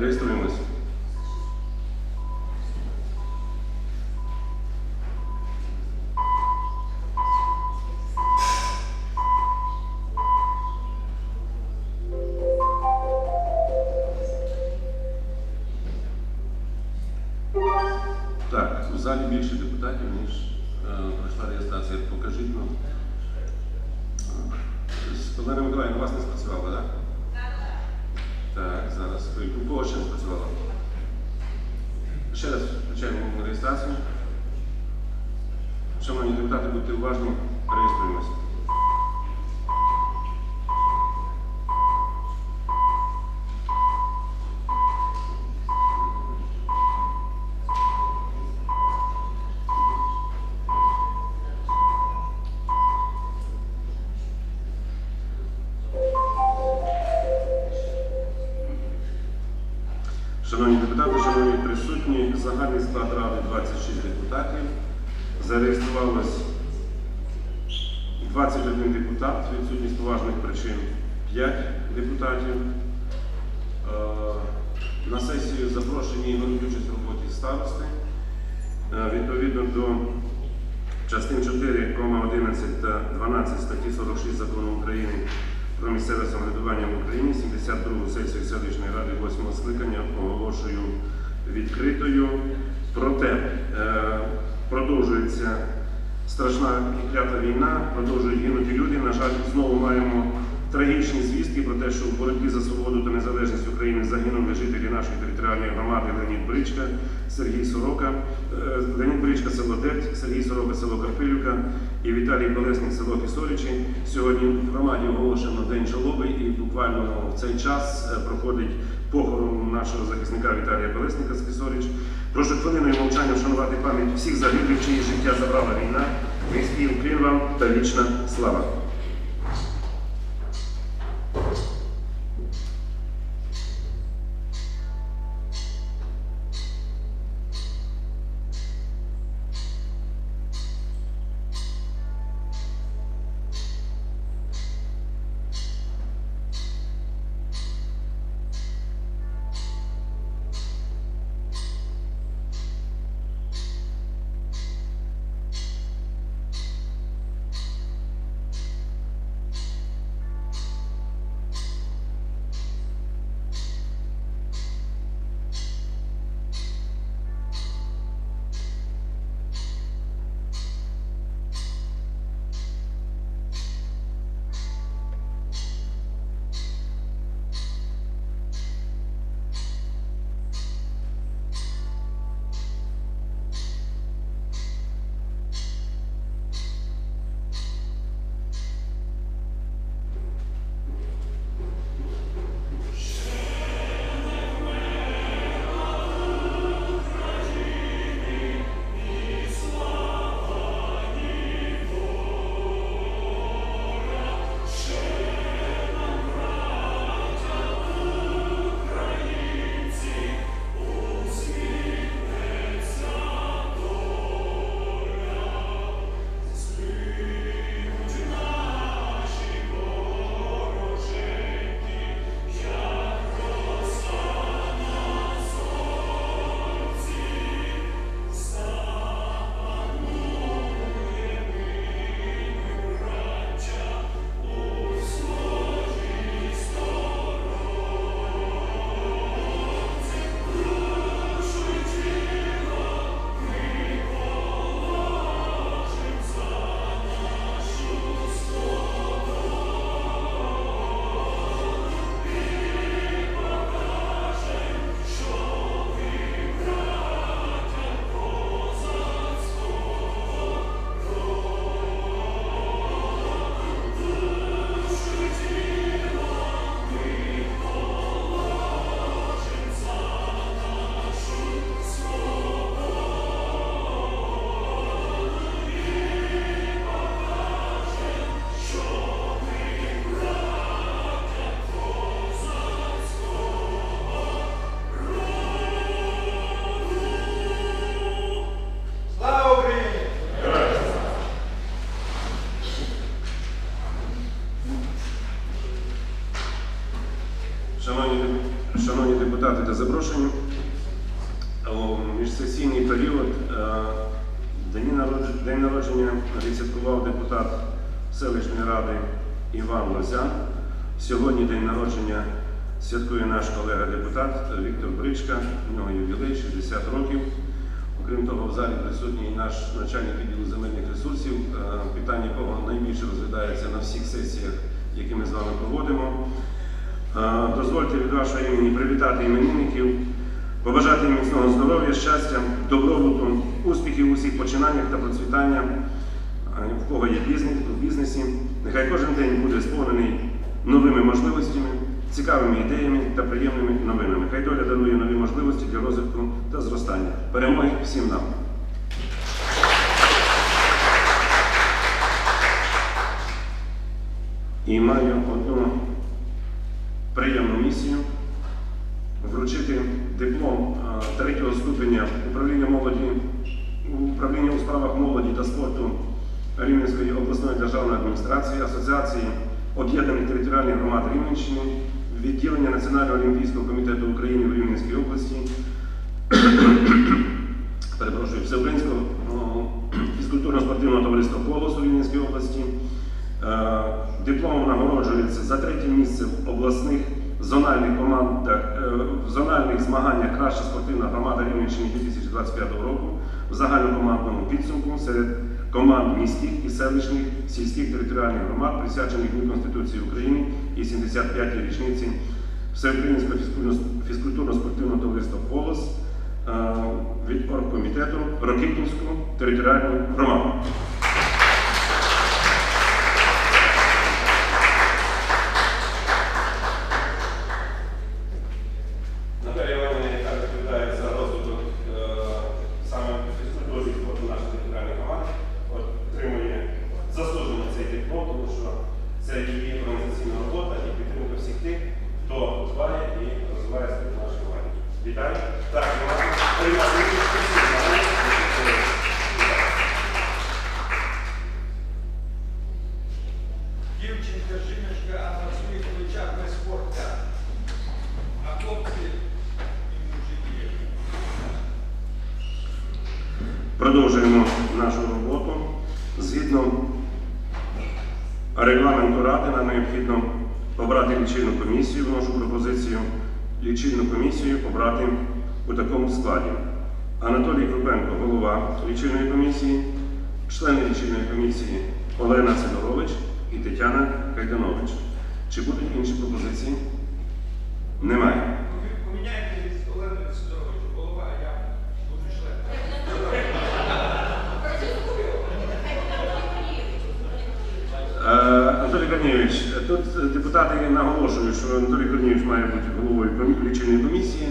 Реєструємося. Так, депутат, відсутність поважних причин 5 депутатів. Е, На сесію запрошені і беруть участь в роботі старости. Е, Відповідно до частин 4,11 та 12 статті 46 закону України про місцеве самоврядування в Україні 72 сесію селищної ради 8 скликання оголошую відкритою. Проте е, продовжується страшна і клята війна, продовжують гинути люди. На жаль, знову маємо трагічні звістки про те, що в боротьбі за свободу та незалежність України загинули жителі нашої територіальної громади Леонід Бричка, Сергій Сорока, е, Леонід Бричка, село Дерть, Сергій Сорока, село Карпилюка і Віталій Колесник, село Кісоричі. Сьогодні в громаді оголошено День жалоби і буквально в цей час е, проходить похорон нашого захисника Віталія Колесника з Кісорич. Прошу хвилиною мовчання вшанувати пам'ять всіх загиблих, чиї життя забрала війна. Низький уклін вам та вічна слава. Запрошені. У міжсесійний період е, день народження, відсвяткував депутат селищної ради Іван Лозян. Сьогодні день народження святкує наш колега-депутат Віктор Бричка. У нього ювілей 60 років. Окрім того, в залі присутній наш начальник відділу земельних ресурсів, е, питання якого найбільше розглядається на всіх сесіях, які ми з вами проводимо. Дозвольте від вашого імені привітати іменинників, побажати їм міцного здоров'я, щастя, добробуту, успіхів у всіх починаннях та процвітання, в кого є бізнес у бізнесі. Нехай кожен день буде сповнений новими можливостями, цікавими ідеями та приємними новинами. Хай доля дарує нові можливості для розвитку та зростання. Перемоги всім нам! І маю приємну місію вручити диплом е, третього ступеня управління молоді управління у справах молоді та спорту Рівненської обласної державної адміністрації, Асоціації об'єднаних територіальних громад Рівненщини, відділення Національного олімпійського комітету України в Рівненській області, перепрошую, Всеукраїнського фізкультурно-спортивного товариства «Колос» у Рівненській області. Дипломом нагороджується за третє місце в обласних зональних командах е, в зональних змаганнях Краща спортивна громада Рівненщини 2025 року в загальнокомандному підсумку серед команд міських і селищних сільських територіальних громад, присвячених Дню Конституції України і 75-й річниці Всеукраїнського фізкультурно- фізкультурно-спортивного товариства «Колос» е, від оргкомітету Рокитнівську територіальну громаду. Голова лічильної комісії, члени лічильної комісії Олена Сидорович і Тетяна Кайданович. Чи будуть інші пропозиції? Немає. Помі- Поміняйте від Олени Сидоровичу, голова, а я буду член. Е, Анатолій Корнійович, тут депутати наголошують, що Анатолій Корнійович має бути головою лічильної комісії.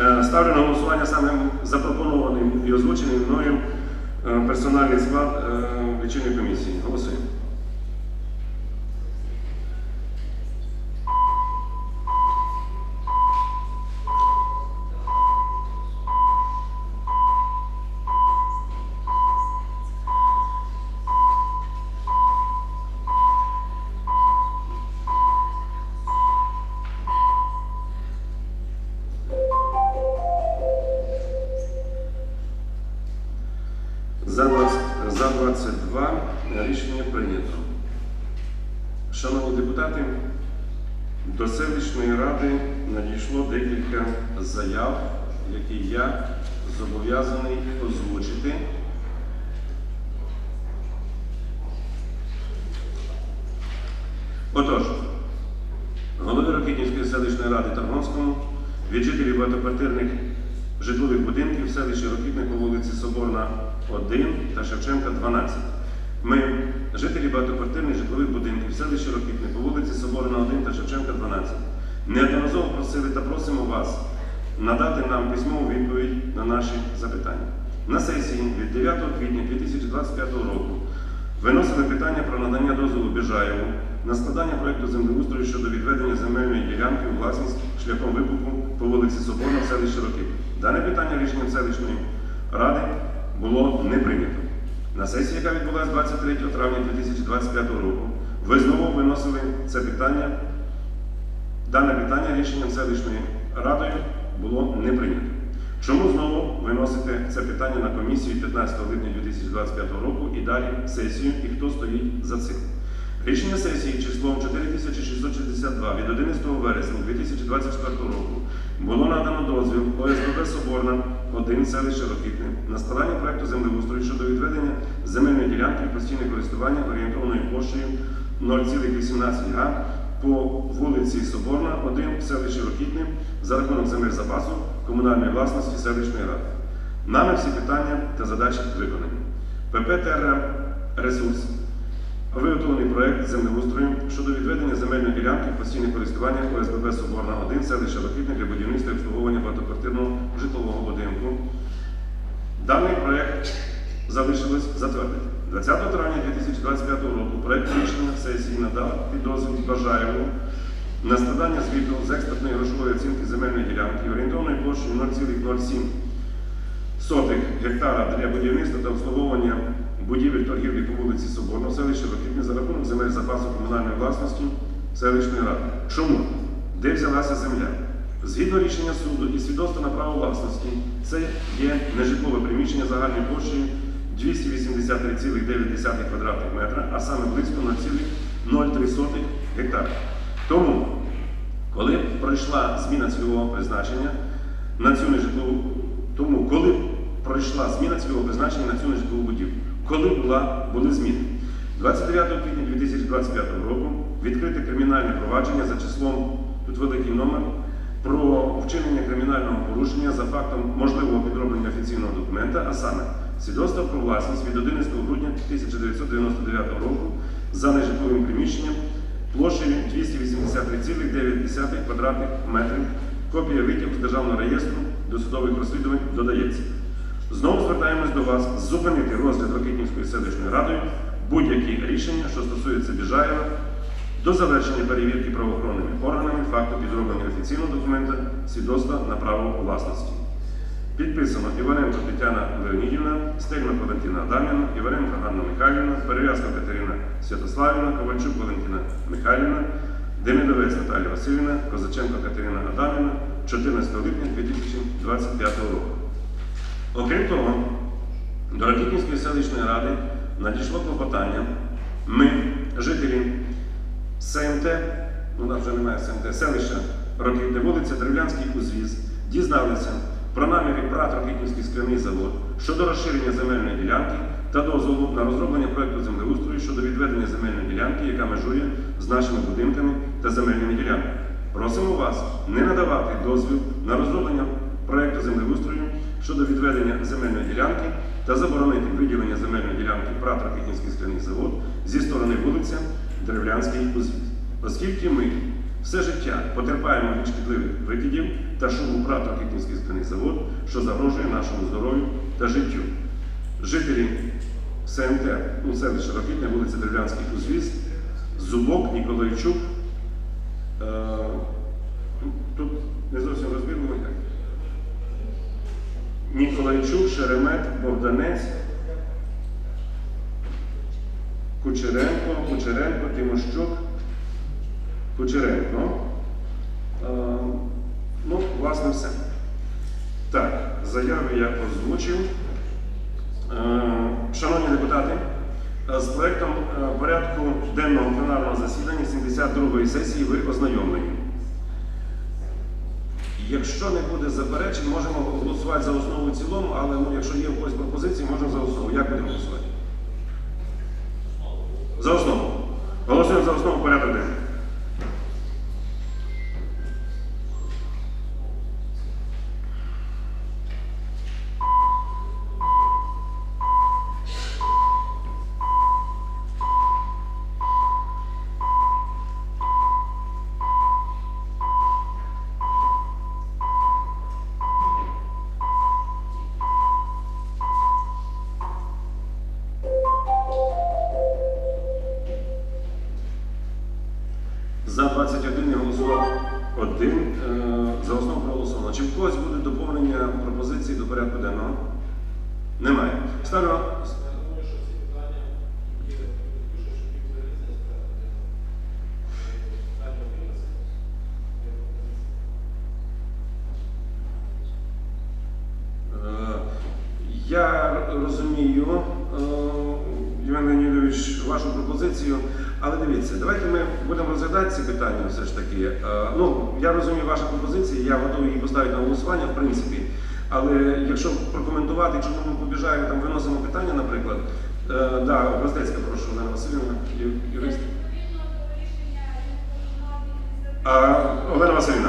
Е, Ставлю на голосування саме запропонований і озвучений мною е, персональний склад е, лічильної комісії. Голосуємо. Неодноразово просили та просимо вас надати нам письмову відповідь на наші запитання. На сесії від 9 квітня 2025 року виносили питання про надання дозволу Біжаєву на складання проєкту землеустрою щодо відведення земельної ділянки у власність шляхом викупу по вулиці Соборна в селищі Років. Дане питання рішенням селищної ради було не прийнято. На сесії, яка відбулася 23 травня 2025 року, ви знову виносили це питання. Дане питання рішенням селищної радою було не прийнято. Чому знову виносите це питання на комісію 15 липня 2025 року і далі сесію, і хто стоїть за цим? Рішення сесії числом 4662 від 11 вересня 2024 року було надано дозвіл ОСББ Соборна 1 селище Рокітне на складання проекту землеустрою щодо відведення земельної ділянки в постійне користування орієнтовною площею 0,18 га по вулиці Соборна, 1 селище Рокітне за рахунок земель запасу комунальної власності селищної ради. Нами всі питання та задачі виконані. ПП «Терра Ресурс» Виготовлений проект землеустрою щодо відведення земельної ділянки в постійне користування ОСББ Соборна 1 селища Рокітне для будівництва і обслуговування багатоквартирного житлового будинку. Даний проект залишилось затвердити. 20 травня 2025 року проект рішення сесії надав підозвіл Бажаєву на складання звіту з експертної грошової оцінки земельної ділянки орієнтовною площею 0,07 сотих гектара для будівництва та обслуговування будівель торгівлі по вулиці Соборна, селища Рокітне за рахунок земель запасу комунальної власності селищної ради. Чому? Де взялася земля? Згідно рішення суду і свідоцтва на право власності, це є нежитлове приміщення загальною площею 283,9 квадратних метра, а саме близько 0,03 гектара. Тому коли пройшла зміна цільового призначення на цю нежитлову, тому коли пройшла зміна цільового призначення на цю нежитлову будівлю, коли була, були зміни? 29 квітня 2025 року відкрите кримінальне провадження за числом, тут великий номер, про вчинення кримінального порушення за фактом можливого підроблення офіційного документа, а саме свідоцтво про власність від 11 грудня 1999 року за нежитловим приміщенням площею 283,9 квадратних метрів. Копія витягу з Державного реєстру досудових розслідувань додається. Знову звертаємось до вас зупинити розгляд Рокитнівської селищної радою будь-які рішення, що стосуються Біжаєва, до завершення перевірки правоохоронними органами факту підроблення офіційного документа свідоцтва на право власності. Підписано Іваненко Тетяна Леонідівна, Стельмах Валентина Адамівна, Іваненко Ганна Михайлівна, Перев'язка Катерина Святославівна, Ковальчук Валентина Михайлівна, Демидовець Наталія Васильівна, Козаченко Катерина Адамівна, 14 липня 2025 року. Окрім того, до Ракітнівської селищної ради надійшло клопотання. Ми, жителі СМТ, у вже немає СМТ, селища Рокітне, вулиця Древлянський узвіз, дізналися про наміри ПРАТ Рокітнівський скляний завод щодо розширення земельної ділянки та дозволу на розроблення проекту землеустрою щодо відведення земельної ділянки, яка межує з нашими будинками та земельними ділянками. Просимо вас не надавати дозвіл на розроблення проекту землеустрою щодо відведення земельної ділянки та заборонити виділення земельної ділянки ПРАТ Рокітнівський скляний завод зі сторони вулиця Древлянський узвіз. Оскільки ми все життя потерпаємо від шкідливих викидів та шуму ПРАТ Рокітнівський скляний завод, що загрожує нашому здоров'ю та життю. Жителі СМТ, ну, селища Рокітне, вулиця Древлянський узвіз, Зубок, Ніколайчук. Е, тут не зовсім розбірливо як. Ніколайчук, Шеремет, Богданець, Кучеренко, Кучеренко, Тимощук, Кучеренко. Е, ну, власне, все. Так, заяви я озвучив. Е, Шановні депутати, е, з проектом е, порядку денного пленарного засідання 72-ї сесії ви ознайомлені. Якщо не буде заперечень, можемо голосувати за основу в цілому, але ну, якщо є в когось пропозиції, можемо за основу. Як будемо голосувати? За основу. Розумію, е, Євген Леонідович, вашу пропозицію. Але дивіться, давайте ми будемо розглядати ці питання все ж таки. Е, Ну, я розумію вашу пропозицію, я готовий її поставити на голосування, в принципі. Але якщо прокоментувати, чому ми побіжаємо, там виносимо питання, наприклад. Е, да, Гроздецька, прошу, Олена Васильівна, юрист. А, Олена Васильівна,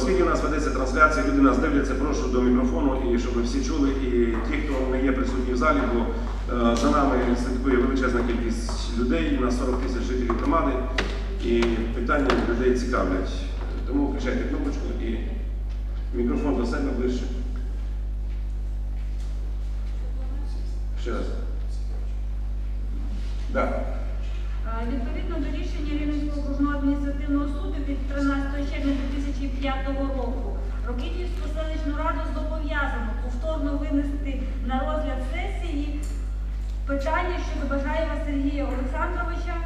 оскільки у нас ведеться трансляція, люди нас дивляться, прошу до мікрофону, і щоб всі чули, і ті, хто не є присутні в залі, бо е, за нами слідкує величезна кількість людей, у нас 40 тисяч жителів громади, і питання людей цікавлять. Тому включайте кнопочку і мікрофон до себе ближче. Ще раз. Да. Е, Відповідно до рішення окружного адміністративного суду від 13 червня 2005 року. Рокітівську селищну раду зобов'язано повторно винести на розгляд сесії питання щодо Бажаєва Сергія Олександровича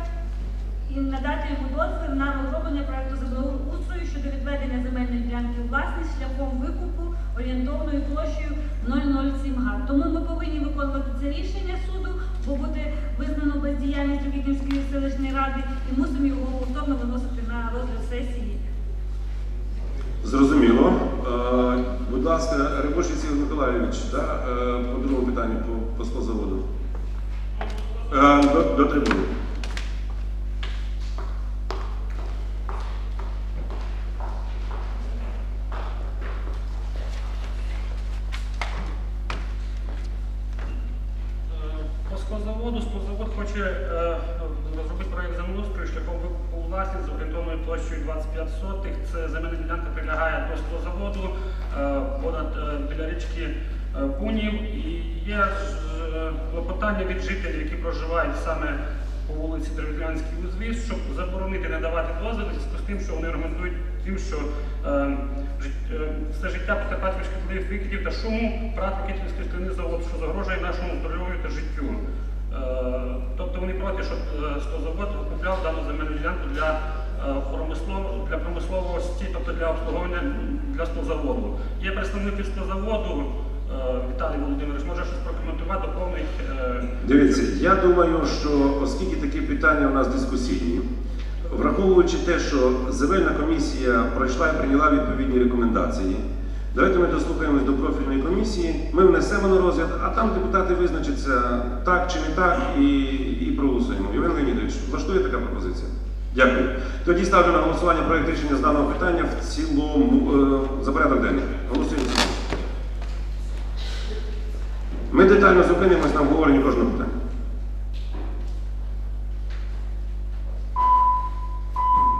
і надати йому дозвіл на розроблення проекту землеустрою щодо відведення земельної ділянки у власність шляхом викупу орієнтовною площею 007 га. Тому ми повинні виконувати це рішення суду, бо буде визнано бездіяльність Рокітівської селищної ради і мусимо його повторно виносити на розгляд сесії. Зрозуміло. Е, будь ласка, Рибошин Сігор Миколайович, да, е, по другому питанню по, по склозаводу. Е, до, до трибуни. Тим, що вони аргументують тим, що е, е, все життя потерпать від шкідливих викидів та шуму Київський скляний завод, що загрожує нашому здоров'ю та життю. Е, Тобто вони проти, щоб е, склозавод викупляв дану земельну ділянку для, промислов- для промисловості, тобто для обслуговування для склозаводу. Є представник від склозаводу, е, Віталій Володимирович, може щось прокоментувати, доповнить. Дивіться, я думаю, що оскільки такі питання у нас дискусійні, враховуючи те, що земельна комісія пройшла і прийняла відповідні рекомендації, давайте ми дослухаємось до профільної комісії, ми внесемо на розгляд, а там депутати визначаться так чи не так і, і проголосуємо. Євген Леонідович, влаштує така пропозиція? Дякую. Тоді ставлю на голосування проєкт рішення з даного питання в цілому е, за порядок денний. Голосуємо. Ми детально зупинимось на обговоренні кожного питання.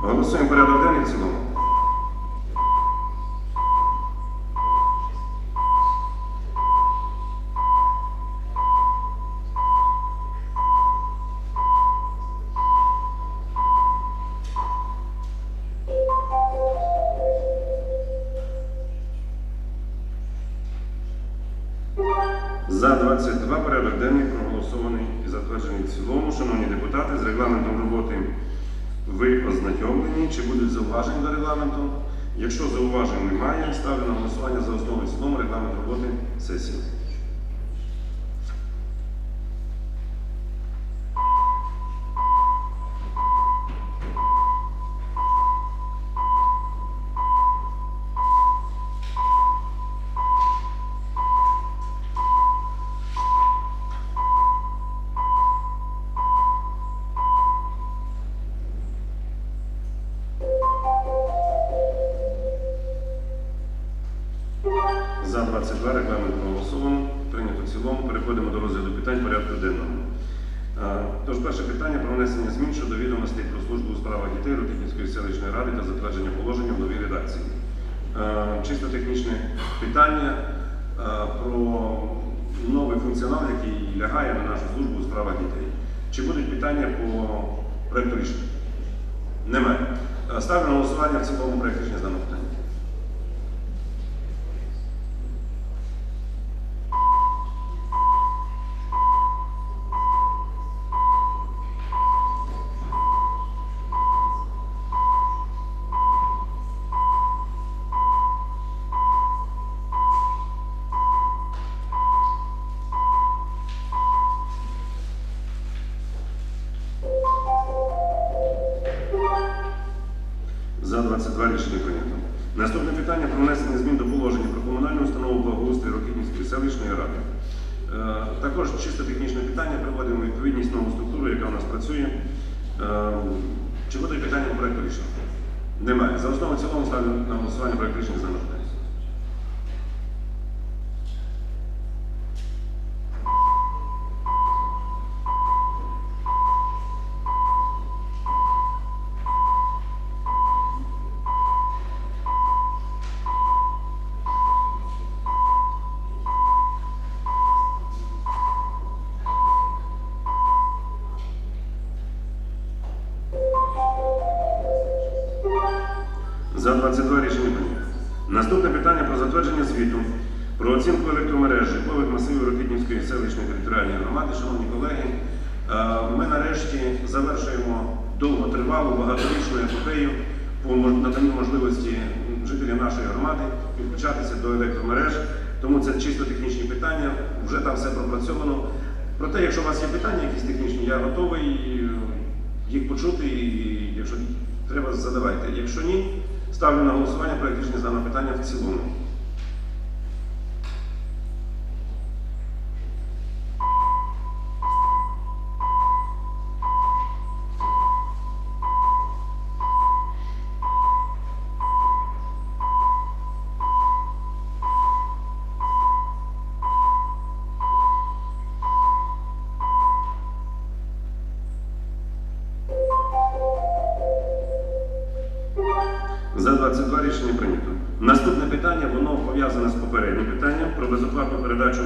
Голосуємо порядок денний в 22 рішення прийнято. Наступне питання про внесення змін до положення про комунальну установу благоустрій Рокітнівської селищної ради. Е, Також чисто технічне питання приводимо відповідність нову структуру, яка у нас працює. Е, Чи будуть питання по проекту рішення? Немає. За основу цілому ставлю на голосування проект рішення селищної територіальної громади. Шановні колеги, е, ми нарешті завершуємо довготривалу багаторічну епопею по наданню можливості жителям нашої громади підключатися до електромереж. Тому це чисто технічні питання, вже там все пропрацьовано. Проте, якщо у вас є питання якісь технічні, я готовий е, їх почути і якщо треба, задавайте. Якщо ні, ставлю на голосування проект рішення за дане питання в цілому.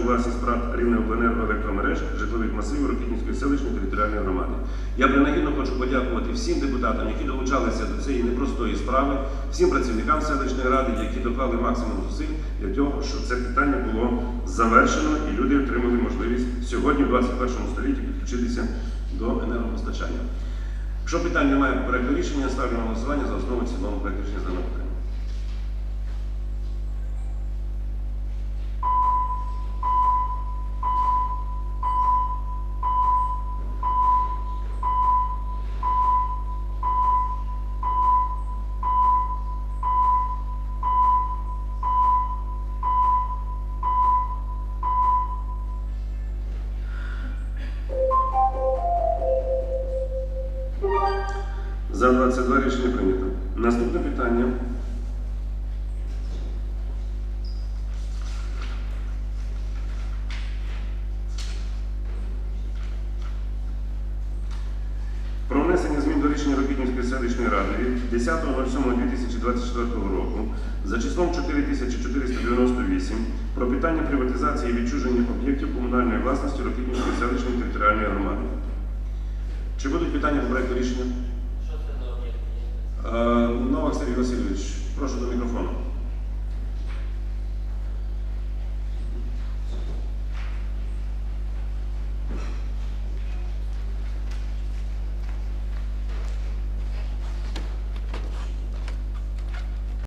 Передачу у власність прав Рівнеобленерго електромереж житлових масивів Рокітнівської селищної територіальної громади. Я принагідно хочу подякувати всім депутатам, які долучалися до цієї непростої справи, всім працівникам селищної ради, які доклали максимум зусиль для того, щоб це питання було завершено і люди отримали можливість сьогодні, в 21 столітті, підключитися до енергопостачання. Якщо питань немає по проекту рішення, ставлю на голосування за основу цілому проекту рішення. За прийнято. Наступне питання. Про внесення змін до рішення Рокітнівської селищної ради від 10.07.2024 року за числом 4498 про питання приватизації і відчуження об'єктів комунальної власності Рокітнівської селищної територіальної громади. Чи будуть питання по проекту рішення? Новак Сергій Васильович, прошу до мікрофону.